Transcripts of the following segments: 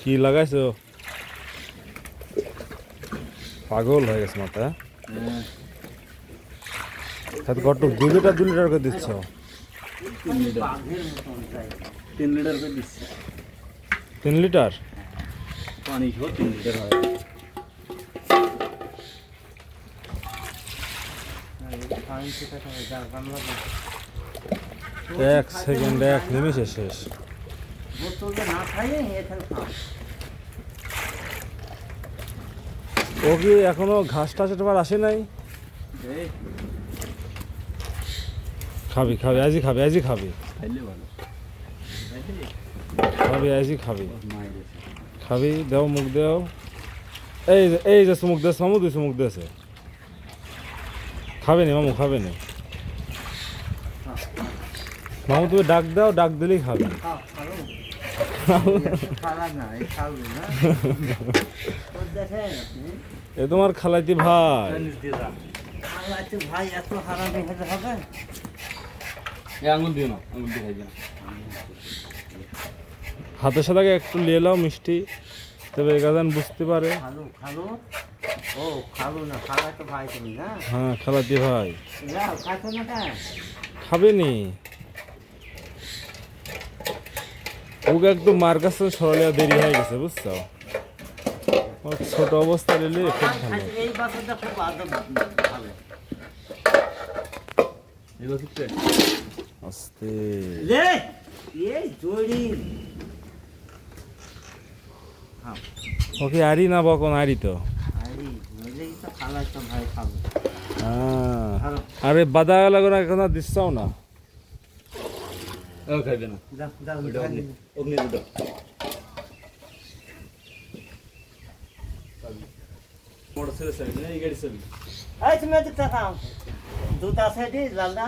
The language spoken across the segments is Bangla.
কি লাগাইছো? পাগল হয়ে গেছে মাথা সাথে কত দু লিটার দু লিটার করে দিচ্ছ? তিন লিটার করে দিচ্ছি। তিন লিটার? পানি সহ তিন লিটার হয়। এক সেকেন্ডে এক নিমিষে শেষ। বোতলটা না খাইয়ে এখানে খাও। ও কি এখনও ঘাস টাস এবার আসে নাই? খাবি খাবি আজই খাবি আজই খাবি। খাবি আজই খাবি। খাবি দেও মুখ দেও। এই এই যে মুখ দেশ মামু দুই মুখ দেশে খাবে নি মামু খাবে নি। মামু তুমি ডাক দাও ডাক দিলেই খাবে। এ তোমার খালাইতি ভাই। ভাই এত হারামি হতে হবে এই আঙুল দিও না আঙুল দিয়ে খাই হাতের সাথে একটু নিয়ে নাও মিষ্টি তবে গাজান বুঝতে পারে। খালু খালু? ও খালু না খালা তো ভাই তুমি না? হ্যাঁ খালাতি ভাই। না খাবে নি ওকে একদম মার কাছে সরলে দেরি হয়ে গেছে বুঝছ? ছোট অবস্থা নিলে খুব ভালো এই বাসাটা খুব আদব ভালো আস্তে এই জড়ি ওকে আরি না বকন আরি তো। আরে হ্যাঁ। আরে বাদা লাগো না এখন দিচ্ছাও না। খাইবে না অগ্নি দুটো মোটর ছেড়ে ছেড়ে এই গাড়ি ছেড়ে এই তুমি এদিক তাকাও দুধ আছে লালদা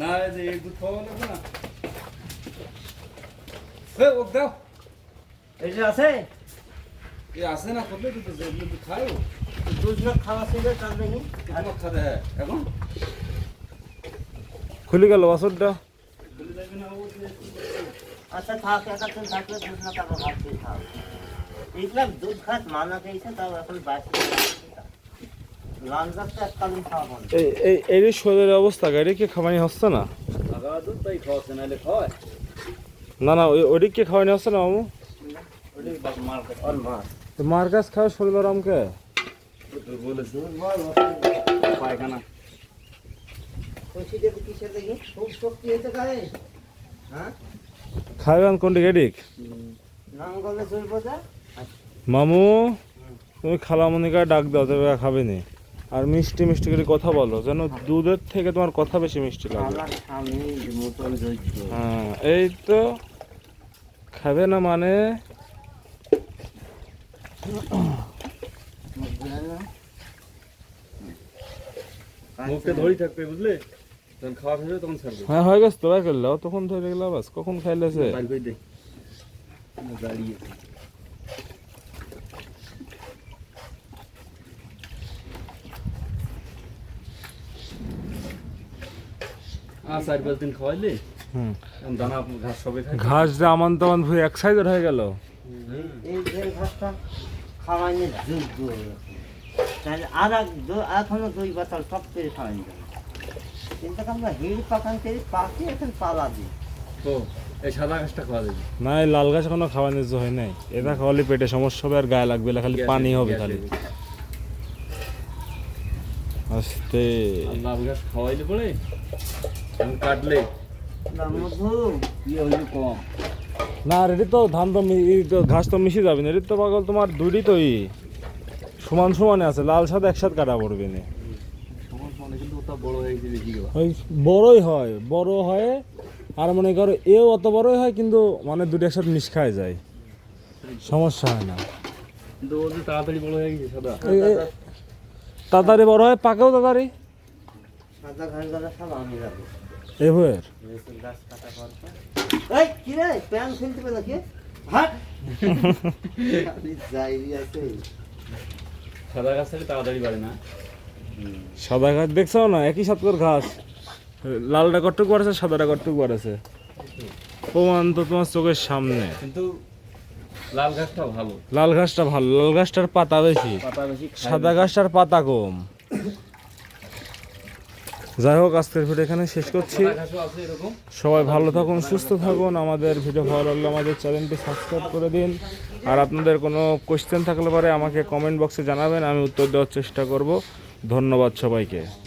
না এই যে এই দুধ খাওয়া লাগবে না এ ওক দাও এই যে আছে এ আসে না করলে দুধ আছে দুধ খায় দুধ না খাওয়া কেমন খাতে হ্যাঁ এখন খুলে গেল না যে আচ্ছা থাক একাত্তর থাকলে দুধ না তারপর ভাত দিয়ে খাও দুধ খাত মানা খেয়েছে তাও এখন খাওয়া এই শরীরের অবস্থা গাড়ি কি খাওয়ানি হচ্ছে না? না না ওই ওদিক কি খাওয়ানি হচ্ছে না মামু? মার কাছে। তো মার কাছ খাওয়া শরীর বলেছে পায়খানা। কিসের দেখি? খুব শক্তি হয়েছে গায়ে হ্যাঁ? খাইবেন কোনটি গেডিক মামু তুমি খালামনিকা ডাক দাও তবে খাবে নি। আর মিষ্টি মিষ্টি করে কথা বলো যেন দুধের থেকে তোমার কথা বেশি মিষ্টি লাগে। হ্যাঁ এই তো খাবে না মানে? মুখে ধরি থাকবে বুঝলে? খাওয়া হয়ে তখন ছাড়বে। হ্যাঁ হয়ে গেছে তো তখন ধরে গেল বাস কখন খাইলেছে বাইর দাঁড়িয়ে। আর চার পাঁচ দিন খাওয়াইলে? দানা ঘাস সবে ঘাস যে আমান তামান ভুই এক সাইজের হয়ে গেল। এই ঘাসটা খাওয়াইনি তাহলে আর এখনও দুই বছর সব করে খাওয়াইনি কিন্তু আমরা হিড় পাকান করে পাকি এখন পালা দিই। ও এই সাদা ঘাসটা খাওয়া যাবে না এই লাল ঘাস এখনও খাওয়া নিজ হয় নাই। এটা খাওয়ালে পেটে সমস্যা হবে আর গায়ে লাগবে না, খালি পানি হবে, খালি। আস্তে। লাল ঘাস খাওয়াইলে পরে কাটলে? না, মধু কম? না রেডি তো ধান তো ঘাস তো মিশে যাবে না রেডি তো পাগল তোমার দুইটি তো সমান সমানে আছে লাল সাদা একসাথে কাটা পড়বে না। ওই বড়ই হয় বড় হয় আর মনে করো এও অত বড়ই হয় কিন্তু মানে দুটো একসাথে মিশ খায় যায়। সমস্যা হয় না। তাড়াতাড়ি বড় হয়ে গেছে তাড়াতাড়ি বড় হয় পাকেও তাড়াতাড়ি। সাদা গাছ তাড়াতাড়ি বাড়ে না। সাদা ঘাস দেখছ না? একই সাতকর ঘাস। লালটা কটুক বাড়াছে সাদাটা কটুক বাড়াছে? প্রমাণ তো তোমার চোখের সামনে। কিন্তু লাল ঘাসটা ভালো। লাল ঘাসটা ভালো। লাল ঘাসটার পাতা বেশি। পাতা বেশি সাদা ঘাসটার পাতা কম। যাই হোক আজকের ভিডিও এখানে শেষ করছি। আছে সবাই ভালো থাকুন সুস্থ থাকুন। আমাদের ভিডিও ভালো লাগলে আমাদের চ্যানেলটি সাবস্ক্রাইব করে দিন। আর আপনাদের কোনো কোয়েশ্চেন থাকলে পরে আমাকে কমেন্ট বক্সে জানাবেন আমি উত্তর দেওয়ার চেষ্টা করব। ধন্যবাদ সবাইকে।